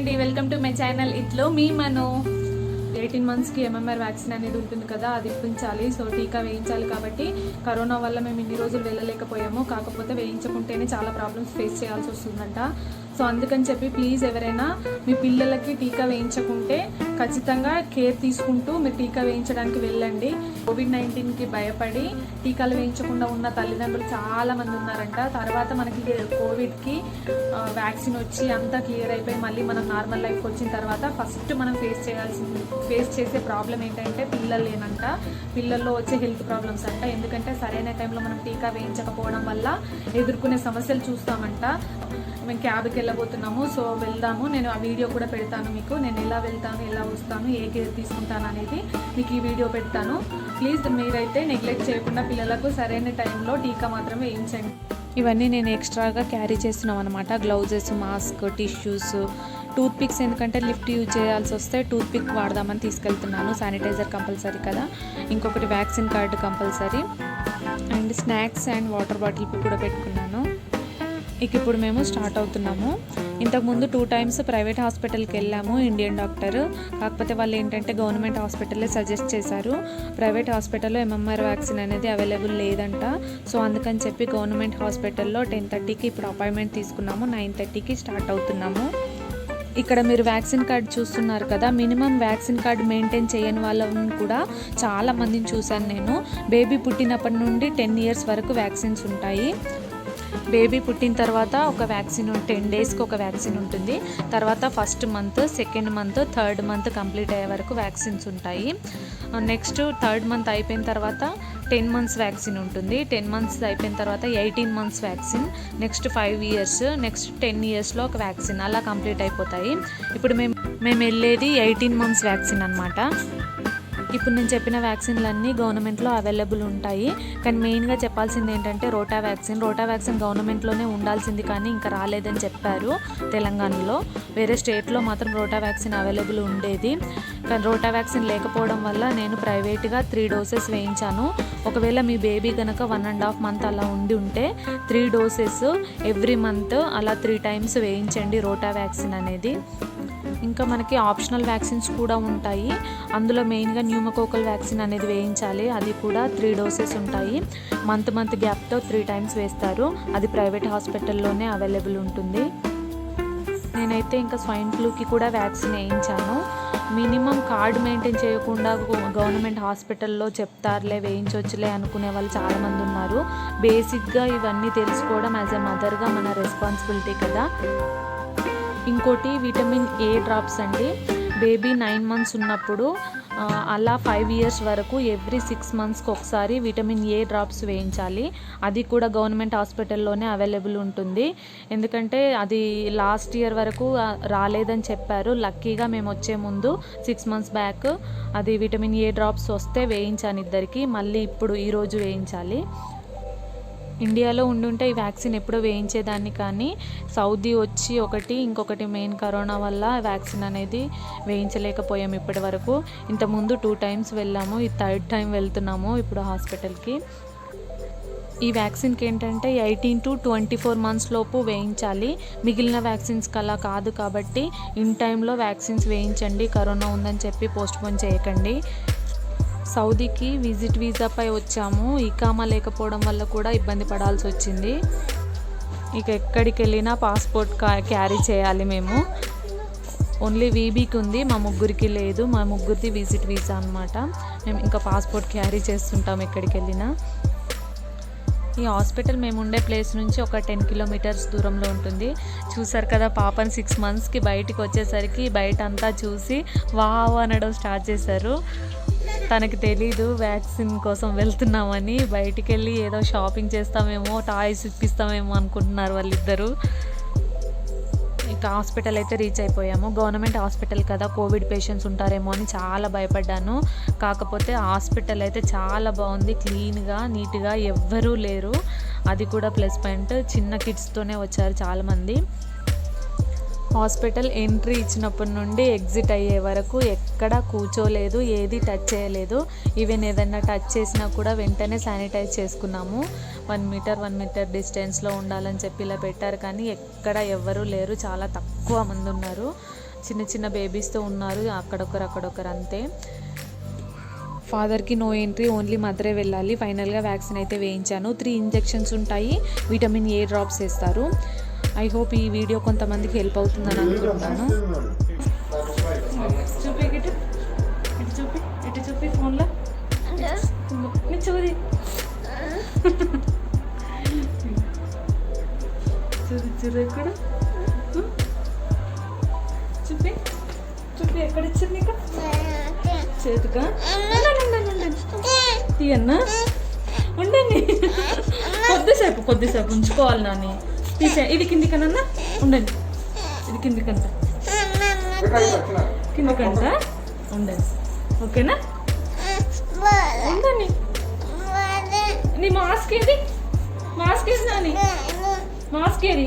అండి welcome to my channel. ఇట్లో మీ మను. ఎయిటీన్ మంత్స్కి ఎంఎంఆర్ వ్యాక్సిన్ అనేది ఉంటుంది కదా అది ఇప్పించాలి. సో టీకా వేయించాలి కాబట్టి కరోనా వల్ల మేము ఇన్ని రోజులు వెళ్ళలేకపోయాము. కాకపోతే వేయించకుంటేనే చాలా ప్రాబ్లమ్స్ ఫేస్ చేయాల్సి వస్తుందంట. సో అందుకని చెప్పి ప్లీజ్ ఎవరైనా మీ పిల్లలకి టీకా వేయించకుంటే ఖచ్చితంగా కేర్ తీసుకుంటూ మీరు టీకా వేయించడానికి వెళ్ళండి. కోవిడ్ నైన్టీన్కి భయపడి టీకాలు వేయించకుండా ఉన్న తల్లిదండ్రులు చాలామంది ఉన్నారంట. తర్వాత మనకి కోవిడ్కి వ్యాక్సిన్ వచ్చి అంతా క్లియర్ అయిపోయి మళ్ళీ మనం నార్మల్ లైఫ్కి వచ్చిన తర్వాత ఫస్ట్ మనం ఫేస్ చేయాల్సింది ఫేస్ చేసే ప్రాబ్లం ఏంటంటే పిల్లలేనంట పిల్లల్లో వచ్చే హెల్త్ ప్రాబ్లమ్స్ అంట. ఎందుకంటే సరైన టైంలో మనం టీకా వేయించకపోవడం వల్ల ఎదుర్కొనే సమస్యలు చూస్తామంట. మేము క్యాబ్కి వెళ్ళబోతున్నాము. సో వెళ్దాము. నేను ఆ వీడియో కూడా పెడతాను మీకు. నేను ఎలా వెళ్తాను ఎలా వస్తాను ఏ కేర్ తీసుకుంటాను అనేది మీకు ఈ వీడియో పెడతాను. ప్లీజ్ మీరైతే నెగ్లెక్ట్ చేయకుండా పిల్లలకు సరైన టైంలో టీకా మాత్రమే వేయించండి ఇవన్నీ నేను ఎక్స్ట్రాగా క్యారీ చేస్తున్నాం అనమాట gloves mask tissues tooth picks ఎందుకంటే లిఫ్ట్ యూజ్ చేయాల్సి వస్తే టూత్ పిక్ వాడదామని తీసుకెళ్తున్నాను. శానిటైజర్ కంపల్సరీ కదా. ఇంకొకటి vaccine card compulsory. And snacks and water bottle కూడా పెట్టుకున్నాను. ఇక ఇప్పుడు మేము స్టార్ట్ అవుతున్నాము. ఇంతకుముందు టూ టైమ్స్ ప్రైవేట్ హాస్పిటల్కి వెళ్ళాము ఇండియన్ డాక్టర్. కాకపోతే వాళ్ళు ఏంటంటే గవర్నమెంట్ హాస్పిటల్లే సజెస్ట్ చేశారు. ప్రైవేట్ హాస్పిటల్లో ఎంఎంఆర్ వ్యాక్సిన్ అనేది అవైలబుల్ లేదంట. సో అందుకని చెప్పి గవర్నమెంట్ హాస్పిటల్లో టెన్ థర్టీకి ఇప్పుడు అపాయింట్మెంట్ తీసుకున్నాము నైన్ థర్టీకి స్టార్ట్ అవుతున్నాము. ఇక్కడ మీరు వ్యాక్సిన్ కార్డ్ చూస్తున్నారు కదా మినిమం వ్యాక్సిన్ కార్డ్ మెయింటైన్ చేయని వాళ్ళని కూడా చాలా మందిని చూశాను నేను. బేబీ పుట్టినప్పటి నుండి టెన్ ఇయర్స్ వరకు వ్యాక్సిన్స్ ఉంటాయి. బేబీ పుట్టిన తర్వాత ఒక వ్యాక్సిన్ టెన్ డేస్కి ఒక వ్యాక్సిన్ ఉంటుంది. తర్వాత first month second month third month complete అయ్యే వరకు వ్యాక్సిన్స్ ఉంటాయి. నెక్స్ట్ థర్డ్ మంత్ అయిపోయిన తర్వాత టెన్ మంత్స్ వ్యాక్సిన్ ఉంటుంది. టెన్ మంత్స్ అయిపోయిన తర్వాత eighteen months vaccine. Next five years next ten ఇయర్స్లో ఒక వ్యాక్సిన్. అలా కంప్లీట్ అయిపోతాయి. ఇప్పుడు మేము మేము వెళ్ళేది ఎయిటీన్ మంత్స్ వ్యాక్సిన్ అనమాట ఇప్పుడు నేను చెప్పిన వ్యాక్సిన్లన్నీ గవర్నమెంట్లో అవైలబుల్ ఉంటాయి. కానీ మెయిన్గా చెప్పాల్సింది ఏంటంటే రోటా వ్యాక్సిన్. రోటా వ్యాక్సిన్ గవర్నమెంట్లోనే ఉండాల్సింది కానీ ఇంకా రాలేదని చెప్పారు తెలంగాణలో. వేరే స్టేట్లో మాత్రం రోటా వ్యాక్సిన్ అవైలబుల్ ఉండేది. కానీ రోటా వ్యాక్సిన్ లేకపోవడం వల్ల నేను ప్రైవేట్గా త్రీ డోసెస్ వేయించాను. ఒకవేళ మీ బేబీ కనుక వన్ అండ్ హాఫ్ మంత్ అలా ఉండి ఉంటే త్రీ డోసెస్ ఎవ్రీ మంత్ అలా త్రీ టైమ్స్ వేయించండి రోటా వ్యాక్సిన్ అనేది. ఇంకా మనకి ఆప్షనల్ వ్యాక్సిన్స్ కూడా ఉంటాయి. అందులో మెయిన్గా న్యూమకోకల్ వ్యాక్సిన్ అనేది వేయించాలి. అది కూడా త్రీ డోసెస్ ఉంటాయి. మంత్ మంత్ గ్యాప్తో త్రీ టైమ్స్ వేస్తారు. అది ప్రైవేట్ హాస్పిటల్లోనే అవైలబుల్ ఉంటుంది. నేనైతే ఇంకా స్వైన్ ఫ్లూకి కూడా వ్యాక్సిన్ వేయించాను. మినిమం కార్డ్ మెయింటైన్ చేయకుండా గవర్నమెంట్ హాస్పిటల్లో చెప్తారులే వేయించవచ్చులే అనుకునే వాళ్ళు చాలామంది ఉన్నారు. బేసిక్గా ఇవన్నీ తెలుసుకోవడం యాజ్ ఎ మదర్గా మన రెస్పాన్సిబిలిటీ కదా. ఇంకోటి విటమిన్ ఏ డ్రాప్స్ అండి. బేబీ నైన్ మంత్స్ ఉన్నప్పుడు అలా ఫైవ్ ఇయర్స్ వరకు ఎవ్రీ సిక్స్ మంత్స్కి ఒకసారి విటమిన్ ఏ డ్రాప్స్ వేయించాలి. అది కూడా గవర్నమెంట్ హాస్పిటల్లోనే అవైలబుల్ ఉంటుంది. ఎందుకంటే అది లాస్ట్ ఇయర్ వరకు రాలేదని చెప్పారు. లక్కీగా మేము వచ్చే ముందు సిక్స్ మంత్స్ బ్యాక్ అది విటమిన్ ఏ డ్రాప్స్ వస్తే వేయించాను ఇద్దరికి. మళ్ళీ ఇప్పుడు ఈరోజు వేయించాలి. ఇండియాలో ఉండుంటే ఈ వ్యాక్సిన్ ఎప్పుడో వేయించేదాన్ని కానీ సౌదీ వచ్చి ఒకటి ఇంకొకటి మెయిన్ కరోనా వల్ల వ్యాక్సిన్ అనేది వేయించలేకపోయాము ఇప్పటి వరకు. ఇంతకుముందు టూ టైమ్స్ వెళ్ళాము ఈ థర్డ్ టైం వెళ్తున్నాము ఇప్పుడు హాస్పిటల్కి. ఈ వ్యాక్సిన్కి ఏంటంటే eighteen to twenty four months లోపు వేయించాలి. మిగిలిన వ్యాక్సిన్స్కి అలా కాదు కాబట్టి ఇన్ టైంలో వ్యాక్సిన్స్ వేయించండి కరోనా ఉందని చెప్పి పోస్ట్పోన్ చేయకండి. సౌదీకి విజిట్ వీసాపై వచ్చాము. ఇకామా లేకపోవడం వల్ల కూడా ఇబ్బంది పడాల్సి వచ్చింది. ఇక ఎక్కడికి వెళ్ళినా పాస్పోర్ట్ క్యారీ చేయాలి మేము. ఓన్లీ వీబీకి ఉంది. మా ముగ్గురికి లేదు. మా ముగ్గురిది విజిట్ వీసా అనమాట మేము ఇంకా పాస్పోర్ట్ క్యారీ చేస్తుంటాం ఎక్కడికి వెళ్ళినా ఈ హాస్పిటల్ మేము ఉండే ప్లేస్ నుంచి ఒక టెన్ కిలోమీటర్స్ దూరంలో ఉంటుంది. చూసారు కదా పాపని సిక్స్ మంత్స్కి బయటికి వచ్చేసరికి బయట అంతా చూసి వావ్ అనడం స్టార్ట్ చేశారు. తనకి తెలీదు వ్యాక్సిన్ కోసం వెళ్తున్నామని. బయటికి వెళ్ళి ఏదో షాపింగ్ చేస్తామేమో టాయ్స్ ఇప్పిస్తామేమో అనుకుంటున్నారు వాళ్ళిద్దరూ. ఇక హాస్పిటల్ అయితే రీచ్ అయిపోయాము. గవర్నమెంట్ హాస్పిటల్ కదా కోవిడ్ పేషెంట్స్ ఉంటారేమో అని చాలా భయపడ్డాను. కాకపోతే హాస్పిటల్ అయితే చాలా బాగుంది క్లీన్గా నీట్గా ఎవ్వరూ లేరు. అది కూడా ప్లస్ పాయింట్ చిన్న కిడ్స్తోనే వచ్చారు చాలామంది. హాస్పిటల్ ఎంట్రీ ఇచ్చినప్పటి నుండి ఎగ్జిట్ అయ్యే వరకు ఎక్కడ కూర్చోలేదు ఏది టచ్ చేయలేదు. ఈవెన్ ఏదైనా టచ్ చేసినా కూడా వెంటనే శానిటైజ్ చేసుకున్నాము. వన్ మీటర్ వన్ మీటర్ డిస్టెన్స్లో ఉండాలని చెప్పి ఇలా పెట్టారు. కానీ ఎక్కడ ఎవ్వరూ లేరు. చాలా తక్కువ మంది ఉన్నారు. చిన్న చిన్న బేబీస్తో ఉన్నారు. అక్కడొకరు అక్కడొకరు అంతే. ఫాదర్కి నో ఎంట్రీ ఓన్లీ మదరే వెళ్ళాలి. ఫైనల్గా వ్యాక్సిన్ అయితే వేయించాను. త్రీ ఇంజెక్షన్స్ ఉంటాయి. విటమిన్ ఏ డ్రాప్స్ వేస్తారు. ఐ హోప్ ఈ వీడియో కొంతమందికి హెల్ప్ అవుతుందని అనుకుంటున్నాను చూపి ఇటు ఇటు చూపి ఇటు చూపి ఫోన్లో. చూది. చూడు చూడు ఎక్కడ? చూపి చూపి ఎక్కడ ఇచ్చింది నీకు? చేతిగా తీయన్నా? ఉండండి. కొద్దిసేపు కొద్దిసేపు ఉంచుకోవాలి నాని. తీసే ఇది కిందికనన్నా? ఉండండి. ఇది కిందికంట. కిందికంట? ఉండండి. ఓకేనా? ఉండండి. నీ మాస్క్ ఏది? మాస్క్ ఏది నాని? మాస్క్ ఏది?